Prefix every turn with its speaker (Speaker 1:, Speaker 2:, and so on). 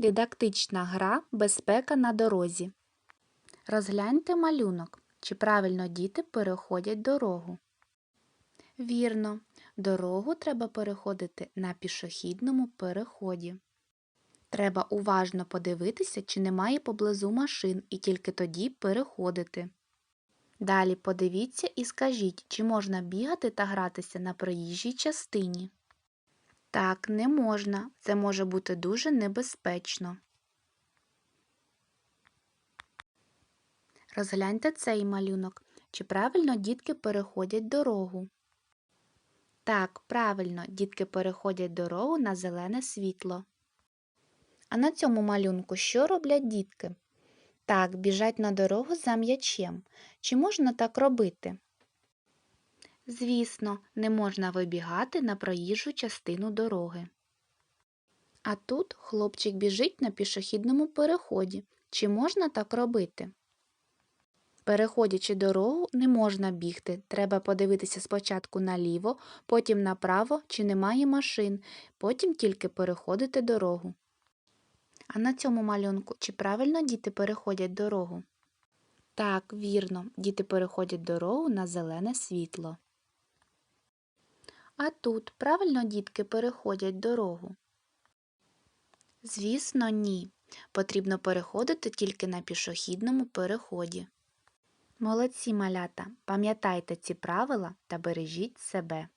Speaker 1: Дидактична гра Безпека на дорозі. Розгляньте малюнок. Чи правильно діти переходять дорогу? Вірно, дорогу треба переходити на пішохідному переході. Треба уважно подивитися, чи немає поблизу машин, і тільки тоді переходити. Далі подивіться і скажіть, чи можна бігати та гратися на проїжджій частині. Так, не можна. Це може бути дуже небезпечно. Розгляньте цей малюнок. Чи правильно дітки переходять дорогу? Так, правильно, дітки переходять дорогу на зелене світло. А на цьому малюнку що роблять дітки? Так, біжать на дорогу за м'ячем. Чи можна так робити? Звісно, не можна вибігати на проїжджу частину дороги. А тут хлопчик біжить на пішохідному переході. Чи можна так робити? Переходячи дорогу, не можна бігти. Треба подивитися спочатку наліво, потім направо, чи немає машин, потім тільки переходити дорогу. А на цьому малюнку чи правильно діти переходять дорогу? Так, вірно, діти переходять дорогу на зелене світло. А тут правильно дітки переходять дорогу? Звісно, ні. Потрібно переходити тільки на пішохідному переході. Молодці малята, пам'ятайте ці правила та бережіть себе.